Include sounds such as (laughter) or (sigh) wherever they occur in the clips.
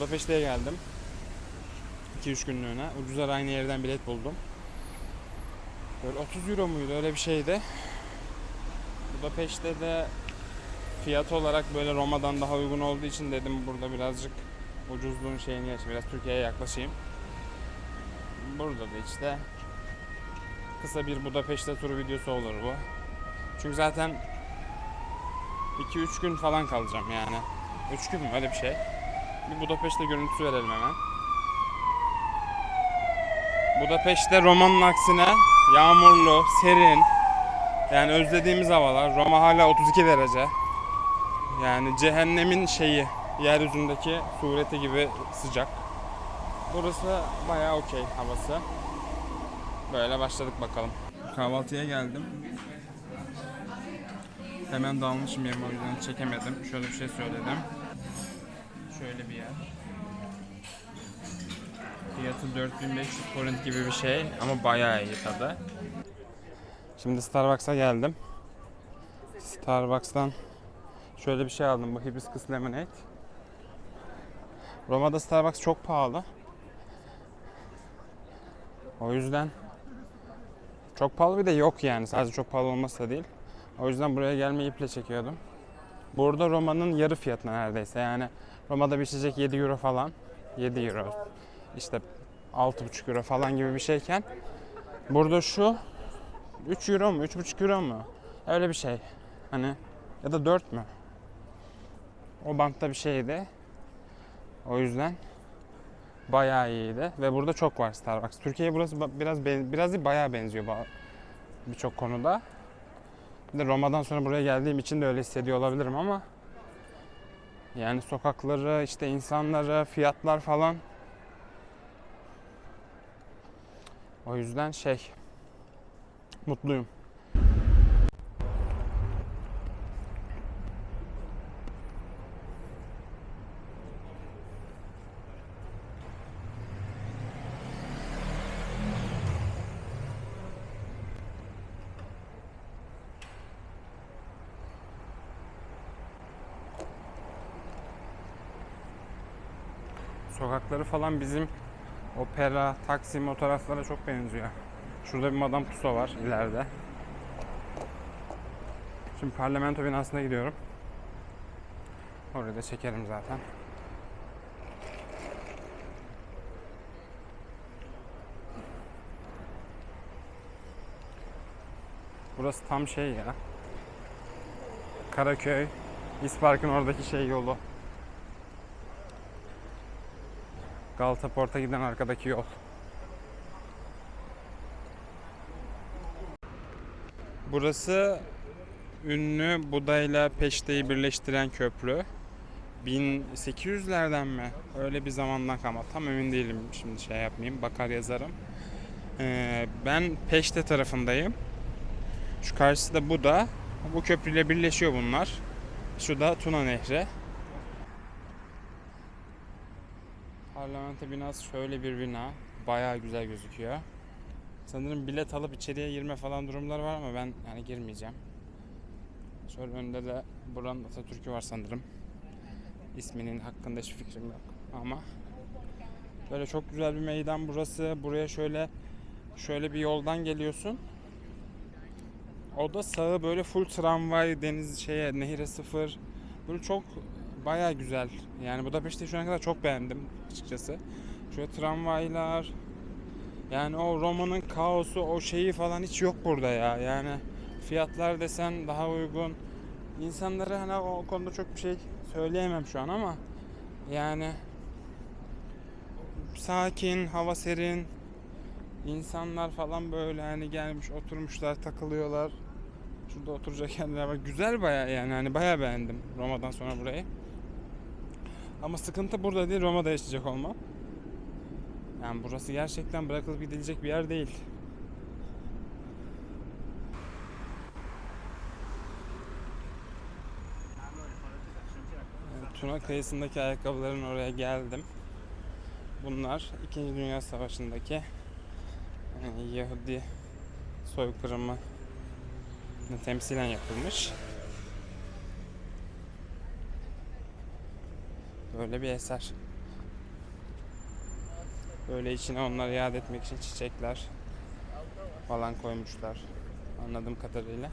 Budapeşte'ye geldim. 2-3 günlüğüne. Ucuzlar aynı yerden bilet buldum. Böyle 30 euro muydu öyle bir şeydi. Budapeşte de fiyat olarak böyle Roma'dan daha uygun olduğu için dedim burada birazcık ucuzluğun şeyini yaşayayım. Biraz Türkiye'ye yaklaşayım. Burada da işte kısa bir Budapeşte turu videosu olur bu. Çünkü zaten 2-3 gün falan kalacağım yani. 3 gün mü öyle bir şey. Bir Budapeşte görüntüsü verelim hemen. Budapeşte Roma'nın aksine yağmurlu, serin. Yani özlediğimiz havalar. Roma hala 32 derece. Yani cehennemin şeyi, yeryüzündeki sureti gibi sıcak. Burası bayağı okey havası. Böyle başladık bakalım. Kahvaltıya geldim. Hemen dalmışım yerime o yüzden çekemedim. Şöyle bir şey söyledim. Şöyle bir yer. Fiyatı 4500 forint gibi bir şey ama bayağı iyi tadı. Şimdi Starbucks'a geldim. Starbucks'tan şöyle bir şey aldım. Bu Hibiscus Lemonade. Roma'da Starbucks çok pahalı. O yüzden çok pahalı bir de yok yani. Sadece çok pahalı olması da değil. O yüzden buraya gelmeyi iple çekiyordum. Burada Roma'nın yarı fiyatına neredeyse. Yani Roma'da bir içecek 7 euro falan. 7 euro. İşte 6,5 euro falan gibi bir şeyken burada şu 3 euro mu 3,5 euro mu? Öyle bir şey. Hani ya da 4 mü? O bantta bir şeydi. O yüzden bayağı iyiydi ve burada çok var Starbucks. Türkiye'ye burası biraz biraz değil bayağı benziyor birçok konuda. Bir de Roma'dan sonra buraya geldiğim için de öyle hissediyor olabilirim ama yani sokakları, işte insanları, fiyatlar falan o yüzden şey mutluyum. Sokakları falan bizim Opera, Taksim o taraflara çok benziyor. Şurada bir Madame Tussauds var ileride. Şimdi parlamento binasına gidiyorum. Orayı da çekerim zaten. Burası tam şey ya. Karaköy, İspark'ın oradaki şey yolu. Galata Port'a giden arkadaki yol. Burası ünlü Buda ile Peşte'yi birleştiren köprü. 1800'lerden mi? Öyle bir zamandan kalma. Tam emin değilim şimdi şey yapmayayım. Bakar yazarım. Ee, ben Peşte tarafındayım. Şu karşısı da Buda. Bu köprüyle birleşiyor bunlar. Şu da Tuna Nehri. Parlamento binası şöyle bir bina. Bayağı güzel gözüküyor. Sanırım bilet alıp içeriye girme falan durumları var ama ben yani girmeyeceğim. Şöyle önünde de buranın Atatürk'ü var sanırım. İsminin hakkında hiç fikrim yok ama böyle çok güzel bir meydan burası. Buraya şöyle şöyle bir yoldan geliyorsun. O da sağı böyle full tramvay, deniz şeye, nehire sıfır. Böyle çok bayağı güzel. Yani Budapeşte'yi şu ana kadar çok beğendim açıkçası. Şöyle tramvaylar, yani o Roma'nın kaosu, o şeyi falan hiç yok burada ya. Yani fiyatlar desen daha uygun. İnsanları hani o konuda çok bir şey söyleyemem şu an ama yani sakin, hava serin. İnsanlar falan böyle hani gelmiş oturmuşlar, takılıyorlar. Şurada oturacak yerler var. Güzel baya yani hani baya beğendim Roma'dan sonra burayı. Ama sıkıntı burada değil Roma'da yaşayacak olmam. Yani burası gerçekten bırakılıp gidilecek bir yer değil. Tuna kıyısındaki ayakkabıların oraya geldim. Bunlar 2. Dünya Savaşı'ndaki Yahudi soykırımı temsilen yapılmış. Böyle bir eser. Böyle içine onları yad etmek için çiçekler falan koymuşlar. Anladığım kadarıyla.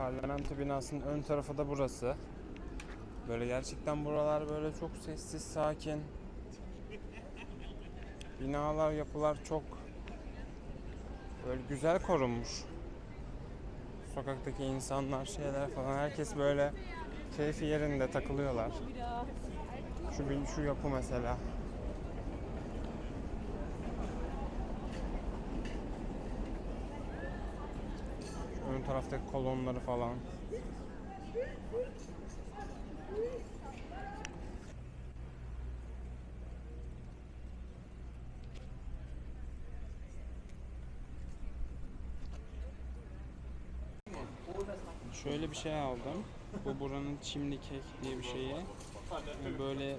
Parlamento binasının ön tarafı da burası. Böyle gerçekten buralar böyle çok sessiz, sakin. Binalar, yapılar çok böyle güzel korunmuş. Sokaktaki insanlar, şeyler falan herkes böyle keyfi yerinde takılıyorlar. Şu şu yapı mesela. Ön taraftaki kolonları falan. Şöyle bir şey aldım. Bu buranın çimli kek diye bir şeyi. Böyle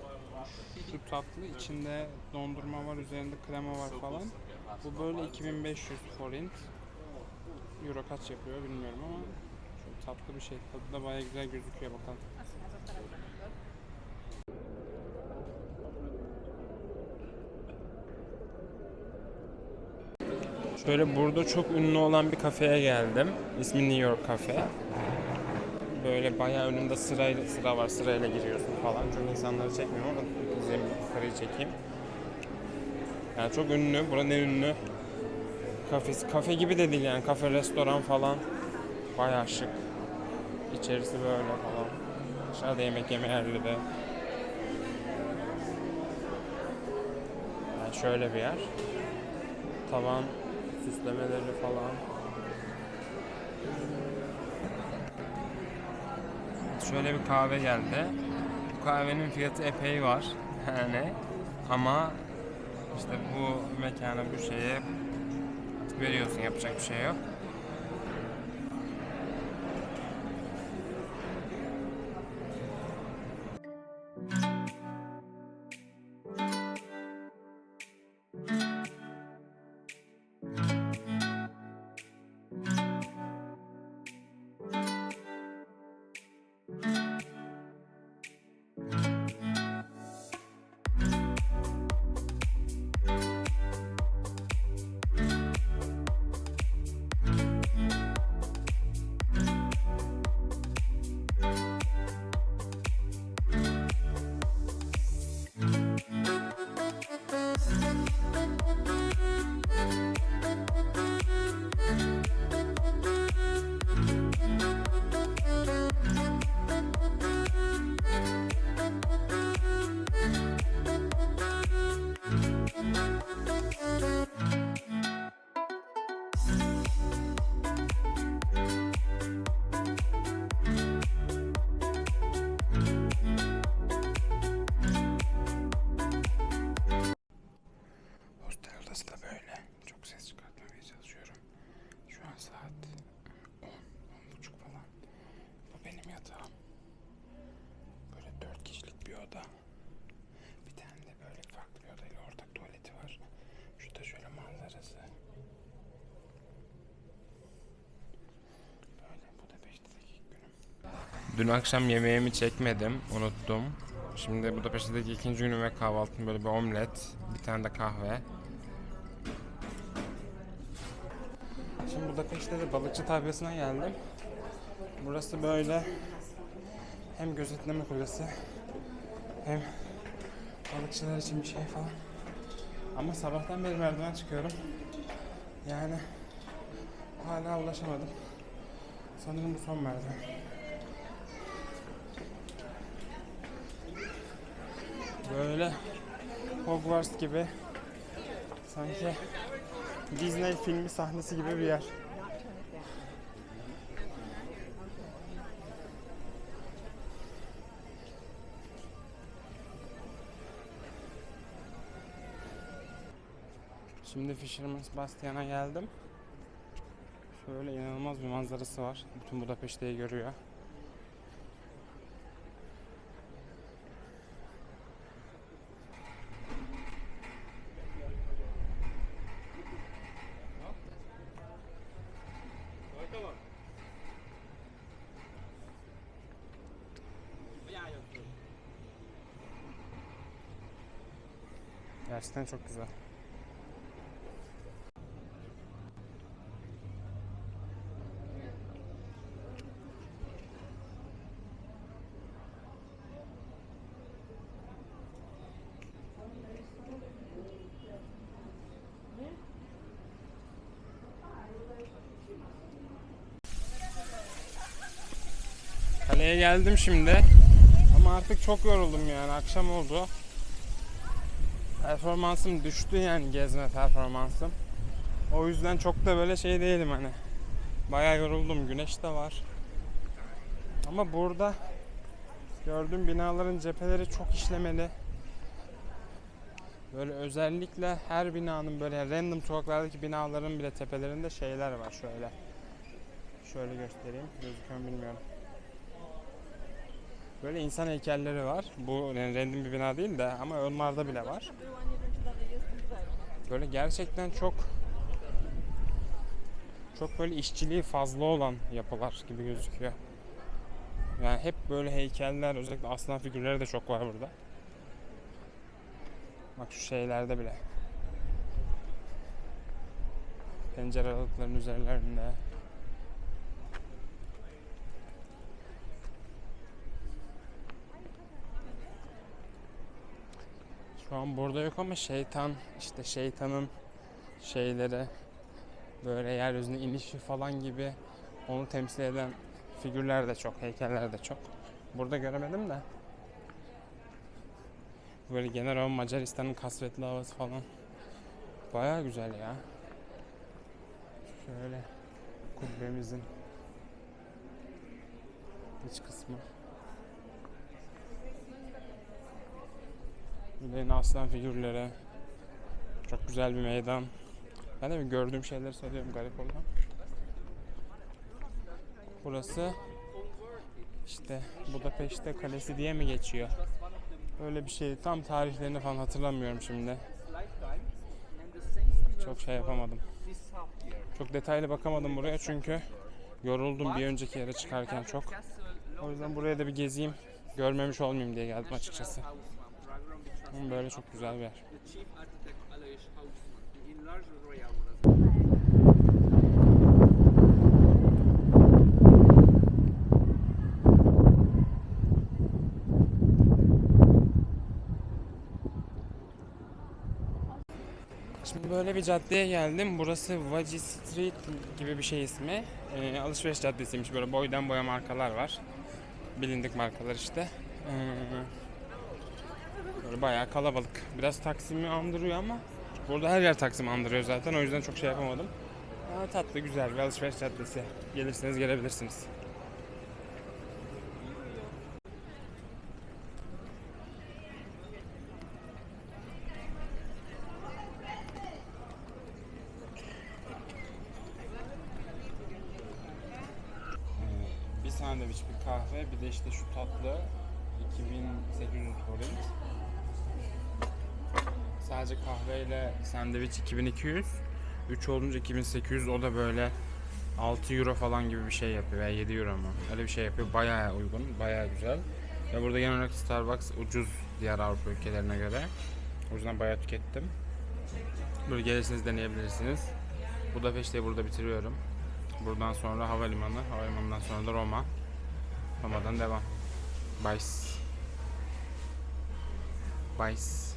şu tatlı içinde dondurma var üzerinde krema var falan. Bu böyle 2500 forint. Euro kaç yapıyor bilmiyorum ama çok tatlı bir şey. Tadı da baya güzel gözüküyor bakalım. Şöyle burada çok ünlü olan bir kafeye geldim. İsmi New York Cafe. Böyle bayağı önünde sırayla sıra var. Sırayla giriyorsun falan. Çok insanları çekmiyorum ama yukarıyı çekeyim. Yani çok ünlü. Buranın en ünlü kafesi. Kafe gibi de değil yani. Kafe, restoran falan. Bayağı şık. İçerisi böyle falan. Dışarıda yemek yeme yerleri de. Yani şöyle bir yer. Tavan süslemeleri falan. Şöyle bir kahve geldi. Bu kahvenin fiyatı epey var. (laughs) Yani ama işte bu mekana bu şeye veriyorsun yapacak bir şey yok. Dün akşam yemeğimi çekmedim. Unuttum. Şimdi Budapeşte'deki ikinci günüm ve kahvaltım böyle bir omlet, bir tane de kahve. Şimdi Budapeşte de balıkçı tabiyasına geldim. Burası böyle hem gözetleme kulesi hem balıkçılar için bir şey falan. Ama sabahtan beri merdiven çıkıyorum. Yani hala ulaşamadım. Sanırım bu son merdiven. Böyle Hogwarts gibi sanki Disney filmi sahnesi gibi bir yer. Şimdi Fisherman's Bastian'a geldim. Şöyle inanılmaz bir manzarası var. Bütün Budapeşte'yi görüyor. Gerçekten çok güzel. Kaleye geldim şimdi. Ama artık çok yoruldum yani akşam oldu. Performansım düştü yani gezme performansım. O yüzden çok da böyle şey değilim hani. Bayağı yoruldum. Güneş de var. Ama burada gördüğüm binaların cepheleri çok işlemeli. Böyle özellikle her binanın böyle random sokaklardaki binaların bile tepelerinde şeyler var şöyle. Şöyle göstereyim. Gözüküyor bilmiyorum. Böyle insan heykelleri var. Bu yani random bir bina değil de ama onlarda bile var. Böyle gerçekten çok çok böyle işçiliği fazla olan yapılar gibi gözüküyor. Yani hep böyle heykeller, özellikle aslan figürleri de çok var burada. Bak şu şeylerde bile. Pencere aralıklarının üzerlerinde. Şu an burada yok ama şeytan işte şeytanın şeyleri böyle yeryüzüne inişi falan gibi onu temsil eden figürler de çok, heykeller de çok. Burada göremedim de. Böyle genel olarak Macaristan'ın kasvetli havası falan. Baya güzel ya. Şöyle kubbemizin iç kısmı. Yine aslan figürleri. Çok güzel bir meydan. Ben de bir gördüğüm şeyleri söylüyorum garip olan. Burası işte Budapeşte Kalesi diye mi geçiyor? Öyle bir şey. Tam tarihlerini falan hatırlamıyorum şimdi. Çok şey yapamadım. Çok detaylı bakamadım buraya çünkü yoruldum bir önceki yere çıkarken çok. O yüzden buraya da bir gezeyim. Görmemiş olmayayım diye geldim açıkçası. Böyle çok güzel bir yer. Şimdi böyle bir caddeye geldim. Burası Vaci Street gibi bir şey ismi. Ee, alışveriş caddesiymiş. Böyle boydan boya markalar var. Bilindik markalar işte. Ee, böyle bayağı kalabalık. Biraz Taksim'i andırıyor ama burada her yer Taksim andırıyor zaten. O yüzden çok şey yapamadım. Ama tatlı, güzel bir alışveriş caddesi. Gelirseniz gelebilirsiniz. Bir sandviç, bir kahve, bir de işte şu tatlı 2800 forint. Sadece kahveyle sandviç 2200. 3 olunca 2800 o da böyle 6 euro falan gibi bir şey yapıyor veya 7 euro mu? Öyle bir şey yapıyor. Bayağı uygun, bayağı güzel. Ve burada genel olarak Starbucks ucuz diğer Avrupa ülkelerine göre. O yüzden bayağı tükettim. Böyle gelirseniz deneyebilirsiniz. Budapeşte'yi burada bitiriyorum. Buradan sonra havalimanı, havalimanından sonra da Roma. Roma'dan devam. Bye. Bye.